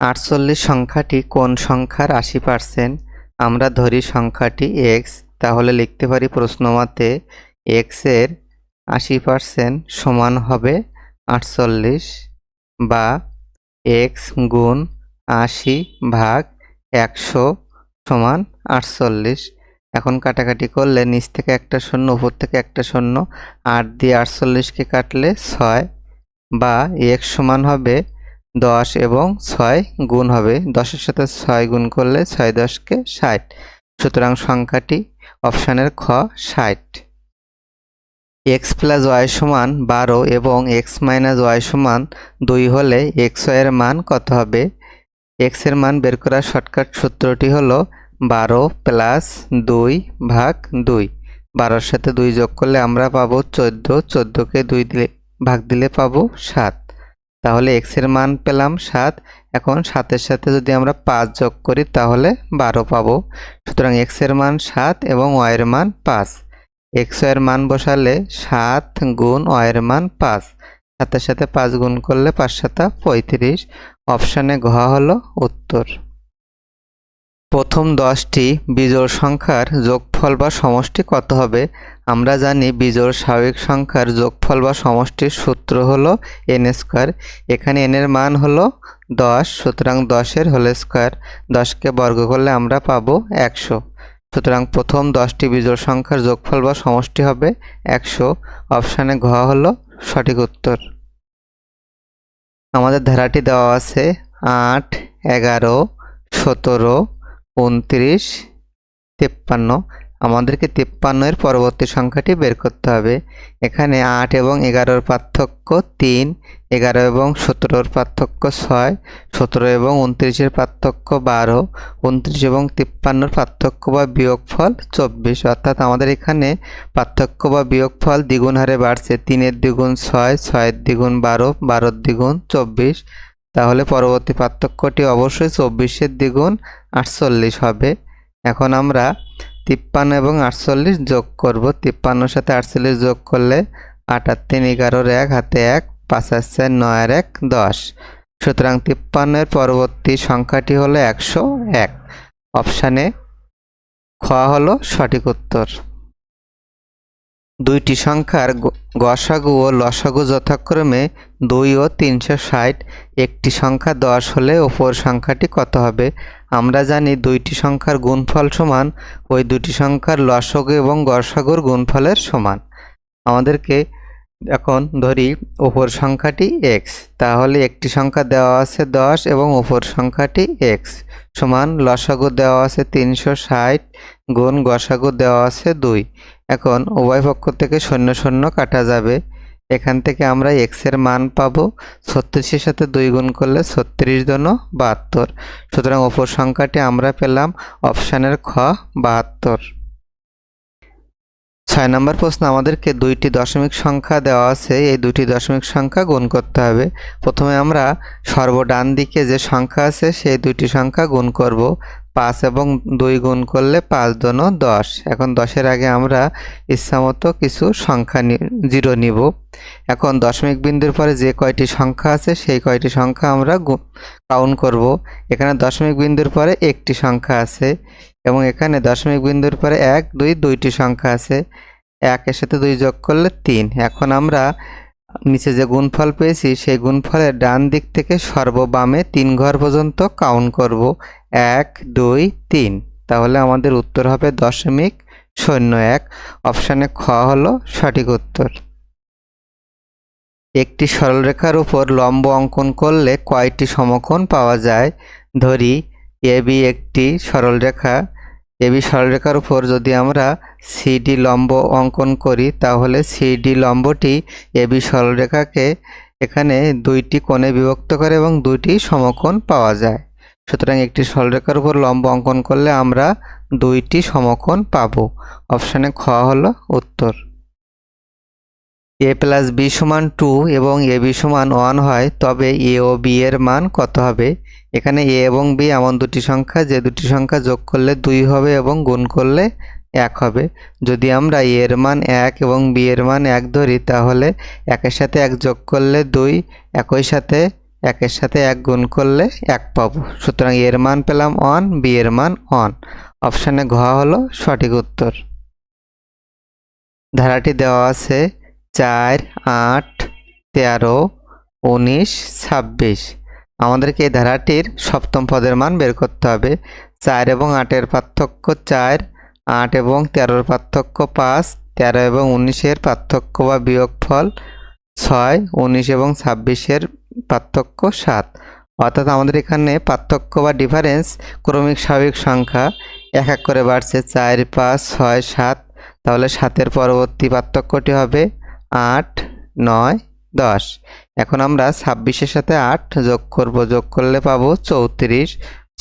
আটচল্লিশ সংখ্যাটি কোন সংখ্যার আশি পার্সেন্ট? আমরা ধরি সংখ্যাটি এক্স তাহলে লিখতে পারি প্রশ্নমতে এক্সের আশি পার্সেন্ট সমান হবে আটচল্লিশ বা এক্স গুণ আশি ভাগ একশো সমান আটচল্লিশ। এখন কাটাকাটি করলে নিচ থেকে একটা শূন্য, উপর থেকে একটা শূন্য, আট দিয়ে আটচল্লিশকে কাটলে ছয় বা এক্স সমান হবে দশ এবং ছয় গুণ হবে। দশের সাথে ছয় গুণ করলে ছয় দশকে ষাট। সুতরাং সংখ্যাটি অপশানের খ, ষাট। এক্স প্লাস ওয়াই সমান বারো এবং এক্স মাইনাস ওয়াই সমান দুই হলে এক্স ওয়াইয়ের মান কত হবে? এক্সের মান বের করার শর্টকাট সূত্রটি হলো বারো প্লাস দুই ভাগ দুই। বারোর সাথে দুই যোগ করলে আমরা পাবো চোদ্দ। চোদ্দোকে দুই দিলে ভাগ দিলে পাবো সাত। তাহলে এক্সের মান পেলাম সাত। এখন সাতের সাথে যদি আমরা পাঁচ যোগ করি, তাহলে বারো পাবো। সুতরাং এক্সের মান সাত এবং ওয়াই এর মান পাঁচ। এক্সের মান বসালে সাত গুণ ওয়াই এর মান পাঁচ। সাতের সাথে পাঁচ গুণ করলে পাঁচ সাতা পঁয়ত্রিশ। অপশানে ঘ হলো উত্তর। প্রথম দশটি বিজোড় সংখ্যার যোগফল বা সমষ্টি কত হবে? আমরা জানি বিজোড় স্বাভাবিক সংখ্যার যোগফল বা সমষ্টির সূত্র হলো এন স্কোয়ার এখানে এন এর মান হলো দশ, সুতরাং দশের হোল স্কোয়ার দশকে বর্গ করলে আমরা পাবো একশো। সুতরাং প্রথম দশটি বিজোড় সংখ্যার যোগফল বা সমষ্টি হবে একশো। অপশানে ঘ হলো সঠিক উত্তর। আমাদের ধারাটি দেওয়া আছে আট, এগারো, সতেরো, উনত্রিশ, তিপ্পান্ন। আমাদেরকে তিপ্পান্নের পরবর্তী সংখ্যাটি বের করতে হবে। এখানে আট এবং এগারোর পার্থক্য তিন, এগারো এবং সতেরোর পার্থক্য ছয়, সতেরো এবং উনত্রিশের পার্থক্য বারো, উনত্রিশ এবং তিপ্পান্নর পার্থক্য বা বিয়োগফল চব্বিশ। অর্থাৎ আমাদের এখানে পার্থক্য বা বিয়োগফল দ্বিগুণ হারে বাড়ছে, তিনের দ্বিগুণ ছয়, ছয়ের দ্বিগুণ বারো, বারোর দ্বিগুণ চব্বিশ। তাহলে পরবর্তী পার্থক্যটি অবশ্যই চব্বিশের দ্বিগুণ আটচল্লিশ হবে। এখন আমরা তিপ্পান্ন এবং আটচল্লিশ যোগ করব। তিপ্পান্নর সাথে আটচল্লিশ যোগ করলে আট আর তিন এগারোর এক, হাতে এক, পাঁচ চার নয়ের এক, দশ। সুতরাং তিপ্পান্নের পরবর্তী সংখ্যাটি হলো একশো এক। অপশানে খ হলো সঠিক উত্তর। দুইটি সংখ্যার গসাগু ও লসাগু যথাক্রমে দুই ও তিনশো ষাট। একটি সংখ্যা দশ হলে অপর সংখ্যাটি কত হবে? আমরা জানি দুইটি সংখ্যার গুণফল সমান, ওই দুটি সংখ্যার লসাগু এবং গসাগুর গুণফলের সমান। আমাদেরকে এখন ধরি অপর সংখ্যাটি এক্স তাহলে একটি সংখ্যা দেওয়া আছে দশ এবং অপর সংখ্যাটি এক্স সমান লসাগু দেওয়া আছে তিনশো ষাট গুণ গসাগু দেওয়া আছে দুই। এখন উভয় পক্ষ থেকে শূন্য শূন্য কাটা যাবে। এখান থেকে আমরা এক্সের মান পাবো ছত্রিশের সাথে দুই গুণ করলে ছত্রিশ জন বাহাত্তর। সুতরাং অপর সংখ্যাটি আমরা পেলাম অপশানের খ বাহাত্তর। ছয় নম্বর প্রশ্ন, আমাদেরকে দুইটি দশমিক সংখ্যা দেওয়া আছে, এই দুটি দশমিক সংখ্যা গুণ করতে হবে। প্রথমে আমরা সর্বডান দিকে যে সংখ্যা আছে, সেই দুইটি সংখ্যা গুণ করব। পাঁচ এবং দুই গুণ করলে পাঁচ দন দশ। এখন দশের আগে আমরা ইচ্ছামতো কিছু সংখ্যা জিরো নিব। এখন দশমিক বিন্দুর পরে যে কয়টি সংখ্যা আছে, সেই কয়টি সংখ্যা আমরা কাউন্ট করব। এখানে দশমিক বিন্দুর পরে একটি সংখ্যা আছে এবং এখানে দশমিক বিন্দুর পরে এক, দুই, দুইটি সংখ্যা আছে। একের সাথে দুই যোগ করলে তিন। এখন আমরা নিচে যে গুণফল পেয়েছি, সেই গুণফলের ডান দিক থেকে সর্ববামে তিন ঘর পর্যন্ত কাউন্ট করব। এক, দুই, তিন। তাহলে আমাদের উত্তর হবে দশমিক শূন্য এক। অপশানে খ হলো সঠিক উত্তর। একটি সরলরেখার উপর লম্ব অঙ্কন করলে কয়টি সমকোণ পাওয়া যায়? ধরি এবি একটি সরলরেখা। এবি সরলরেখার উপর যদি আমরা সিডি লম্ব অঙ্কন করি, তাহলে সিডি লম্বটি এবি সরলরেখাকে এখানে দুইটি কোণে বিভক্ত করে এবং দুইটি সমকোণ পাওয়া যায়। সুতরাং একটি সরলরেখার উপর লম্ব অঙ্কন করলে আমরা দুইটি সমকোণ পাবো। অপশানে খ হলো উত্তর। এ প্লাস বি সমান টু এবং এ বি সমান ওয়ান হয়, তবে এ ও বি এর মান কত হবে? এখানে এ এবং বি এমন দুটি সংখ্যা, যে দুটি সংখ্যা যোগ করলে দুই হবে এবং গুণ করলে এক হবে। যদি আমরা এ এর মান এক এবং বি এর মান এক ধরি, তাহলে একের সাথে এক যোগ করলে দুই, একই সাথে একের সাথে এক গুণ করলে এক পাবো। সুতরাং এর মান পেলাম ওয়ান বি এর মান ওয়ান অপশানে ঘ হলো সঠিক উত্তর। ধারাটি দেওয়া আছে চার, আট, তেরো, উনিশ, ছাব্বিশ। আমাদেরকে এই ধারাটির সপ্তম পদের মান বের করতে হবে। চার এবং আটের পার্থক্য চার, আট এবং তেরোর পার্থক্য পাঁচ, তেরো এবং উনিশের পার্থক্য বা বিয়োগফল ছয়, উনিশ এবং ছাব্বিশের পার্থক্য সাত। অর্থাৎ আমাদের এখানে পার্থক্য বা ডিফারেন্স ক্রমিক স্বাভাবিক সংখ্যা এক এক করে বাড়ছে চার, পাঁচ, ছয়, সাত। তাহলে সাতের পরবর্তী পার্থক্যটি হবে আট, নয়, দশ। এখন আমরা ছাব্বিশের সাথে আট যোগ করব, যোগ করলে পাবো চৌত্রিশ।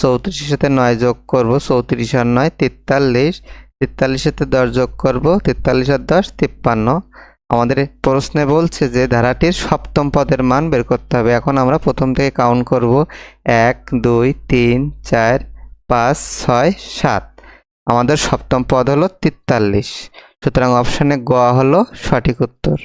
চৌত্রিশের সাথে নয় যোগ করব, চৌত্রিশ আর নয় তেতাল্লিশ। তেতাল্লিশের সাথে দশ যোগ করব, তেতাল্লিশ আর দশ, তিপ্পান্ন। আমাদের প্রশ্নে বলছে যে ধারাটির সপ্তম পদের মান বের করতে হবে। এখন আমরা প্রথম থেকে কাউন্ট করব। এক, দুই, তিন, চার, পাঁচ, ছয়, সাত। আমাদের সপ্তম পদ হলো তেতাল্লিশ। সুতরাং অপশানে গ হলো সঠিক উত্তর।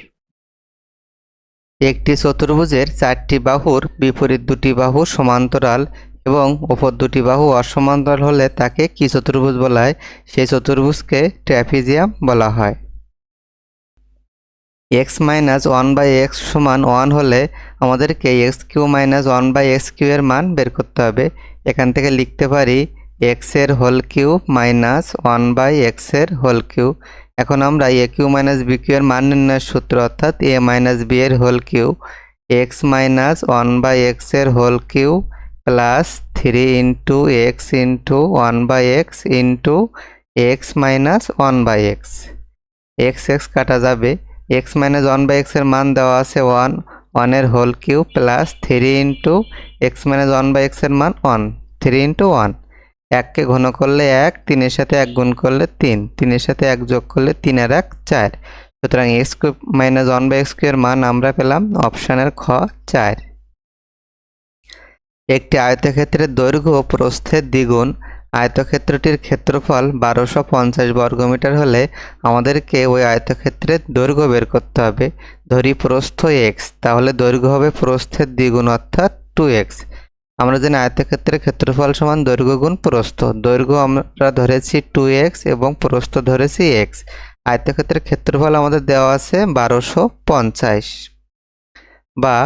একটি চতুর্ভুজের চারটি বাহুর বিপরীত দুটি বাহু সমান্তরাল এবং ওপর দুটি বাহু অসমান্তরাল হলে তাকে কি চতুর্ভুজ বলা হয়? সেই চতুর্ভুজকে ট্র্যাপিজিয়াম বলা হয়। X minus one by X সমান ওয়ান হলে আমাদেরকে X cube minus one by X cube এর মান বের করতে হবে। এখান থেকে লিখতে পারি এক্সের whole cube minus one by এক্সের হোল কিউ এখন আমরা A cube minus B cube এর মান নির্ণয়ের সূত্র অর্থাৎ এ মাইনাস বি এর whole cube X minus one by এক্সের whole cube plus three into X into one by X into X minus one by X X X কাটা যাবে। X minus one by এক্সের মান দেওয়া আছে one ওয়ানের whole cube plus three into X minus one by এক্সের মান one three into one এককে ঘন করলে এক, তিনের সাথে এক গুণ করলে তিন, তিনের সাথে এক যোগ করলে তিন আর এক চার। সুতরাং X minus one by X cube এর মান আমরা পেলাম অপশানের খ, চার। একটি আয়তক্ষেত্রের দৈর্ঘ্য প্রস্থের দ্বিগুণ আয়তক্ষেত্রটির ক্ষেত্রফল বারোশো পঞ্চাশ বর্গমিটার হলে আমাদেরকে ওই আয়তক্ষেত্রের দৈর্ঘ্য বের করতে হবে। ধরি প্রস্থ এক্স তাহলে দৈর্ঘ্য হবে প্রস্থের দ্বিগুণ অর্থাৎ টু এক্স আমরা জানি আয়তক্ষেত্রের ক্ষেত্রফল সমান দৈর্ঘ্য গুণ প্রস্থ। দৈর্ঘ্য আমরা ধরেছি টু এক্স এবং প্রস্থ ধরেছি এক্স আয়তক্ষেত্রের ক্ষেত্রফল আমাদের দেওয়া আছে বারোশো পঞ্চাশ। বা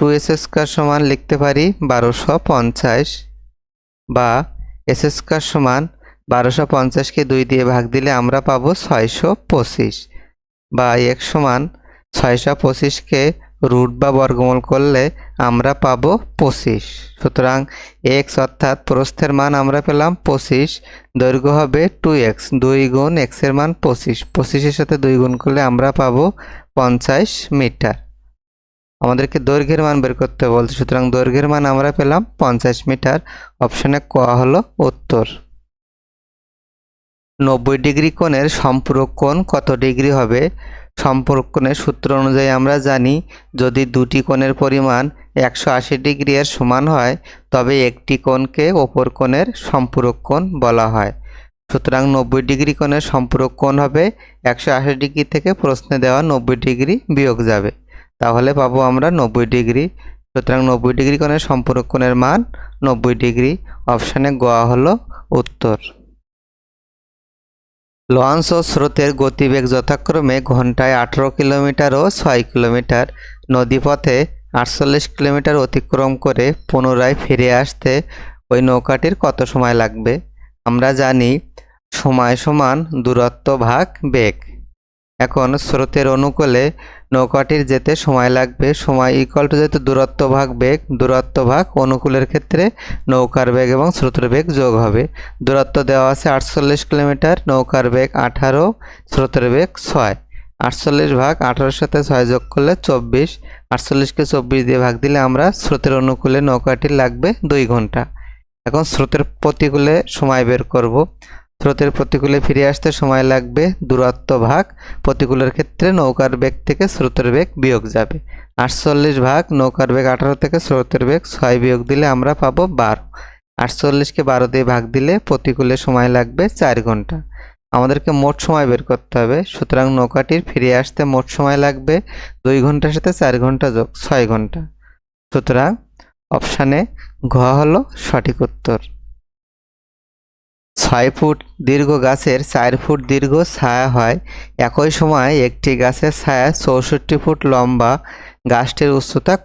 টু এস স্কোয়ার সমান লিখতে পারি বারোশো পঞ্চাশ। বা এস স্কোয়ার সমান বারোশো পঞ্চাশকে দুই দিয়ে ভাগ দিলে আমরা পাবো ছয়শো পঁচিশ বা এক সমান ছয়শো পঁচিশকে রুট বা বর্গমূল করলে আমরা পাবো পঁচিশ। সুতরাং এক্স অর্থাৎ প্রস্থের মান আমরা পেলাম পঁচিশ, দৈর্ঘ্য হবে টু এক্স, দুই গুণ এক্সের মান পঁচিশ। পঁচিশের সাথে দুই গুণ করলে আমরা পাবো পঞ্চাশ মিটার। আমাদেরকে দৈর্ঘ্যের মান বের করতে বলছে। সুতরাং দৈর্ঘ্যের মান আমরা পেলাম পঞ্চাশ মিটার। অপশানে ক হলো উত্তর। নব্বই ডিগ্রি কোণের সম্পূরক কোণ কত ডিগ্রি হবে? সম্পূরক কোণের সূত্র অনুযায়ী আমরা জানি, যদি দুটি কোণের পরিমাণ একশো আশি ডিগ্রি এর সমান হয়, তবে একটি কোণকে ওপর কোণের সম্পূরক কোণ বলা হয়। সুতরাং নব্বই ডিগ্রি কোণের সম্পূরক কোণ হবে, একশো আশি ডিগ্রি থেকে প্রশ্নে দেওয়া নব্বই ডিগ্রি বিয়োগ যাবে। তাহলে পাবো আমরা নব্বই ডিগ্রি। সুতরাং নব্বই ডিগ্রি কোণের সম্পূরক কোণের মান নব্বই ডিগ্রি। অপশানে গোয়া হলো উত্তর। লঞ্চ ও স্রোতের গতিবেগ যথাক্রমে ঘন্টায় আঠেরো কিলোমিটার ও ছয় কিলোমিটার। নদীপথে আটচল্লিশ কিলোমিটার অতিক্রম করে পুনরায় ফিরে আসতে ওই নৌকাটির কত সময় লাগবে? আমরা জানি সময় সমান দূরত্ব ভাগ বেগ। এখন স্রোতের অনুকূলে নৌকাটির যেতে সময় লাগবে। সময় ইকুয়াল টু যেহেতু দূরত্ব ভাগ বেগ, দূরত্ব ভাগ অনুকূলের ক্ষেত্রে নৌকার বেগ এবং স্রোতের বেগ যোগ হবে। দূরত্ব দেওয়া আছে আটচল্লিশ কিলোমিটার, নৌকার বেগ আঠারো, স্রোতের বেগ ছয়। আটচল্লিশ ভাগ আঠারোর সাথে ছয় যোগ করলে চব্বিশ। আটচল্লিশকে চব্বিশ দিয়ে ভাগ দিলে আমরা স্রোতের অনুকূলে নৌকাটির লাগবে দুই ঘণ্টা। এখন স্রোতের প্রতিকূলে সময় বের করব। স্রোতের প্রতিকূলে ফিরে আসতে সময় লাগবে। দূরত্ব ভাগ। প্রতিকূলের ক্ষেত্রে নৌকার বেগ থেকে স্রোতের বেগ বিয়োগ যাবে। আটচল্লিশ ভাগ, নৌকার বেগ আঠারো থেকে স্রোতের বেগ ছয় বিয়োগ দিলে আমরা পাবো বারো। আটচল্লিশকে বারো দিয়ে ভাগ দিলে প্রতিকূলে সময় লাগবে চার ঘণ্টা। আমাদেরকে মোট সময় বের করতে হবে। সুতরাং নৌকাটির ফিরে আসতে মোট সময় লাগবে দুই ঘণ্টার সাথে চার ঘণ্টা যোগ ছয় ঘণ্টা। সুতরাং অপশানে ঘ হলো সঠিক উত্তর। ছয় ফুট দীর্ঘ গাছের চার ফুট দীর্ঘ ছায়া হয়। একই সময় একটি গাছের ছায়া চৌষট্টি ফুট লম্বা। গাছটির উচ্চতা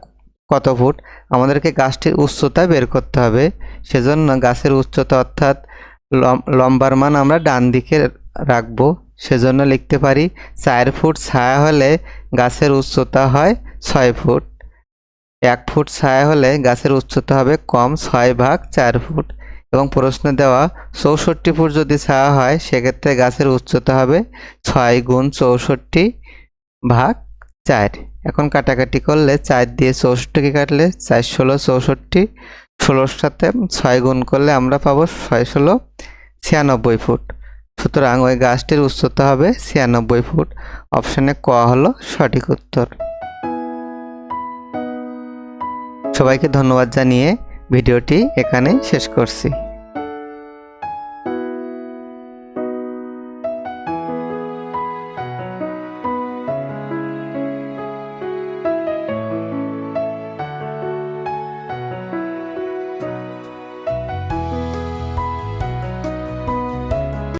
কত ফুট? আমাদেরকে গাছটির উচ্চতা বের করতে হবে। সেজন্য গাছের উচ্চতা অর্থাৎ লম- লম্বার মান আমরা ডান দিকে রাখব। সেজন্য লিখতে পারি চার ফুট ছায়া হলে গাছের উচ্চতা হয় ছয় ফুট। এক ফুট ছায়া হলে গাছের উচ্চতা হবে কম ছয় ভাগ চার ফুট। এবং প্রশ্নে দেওয়া, চৌষট্টি ফুট যদি ছায়া হয়, সেক্ষেত্রে গাছের উচ্চতা হবে ছয় গুণ চৌষট্টি ভাগ চার। এখন কাটাকাটি করলে চার দিয়ে চৌষট্টিকে কাটলে চার ষোলো চৌষট্টি, ষোলোর সাথে ছয় গুণ করলে আমরা পাবো ছয় ষোলো ছিয়ানব্বই ফুট। সুতরাং ওই গাছটির উচ্চতা হবে ছিয়ানব্বই ফুট। অপশানে ক হলো সঠিক উত্তর। সবাইকে ধন্যবাদ জানিয়ে ভিডিওটি এখানেই শেষ করছি।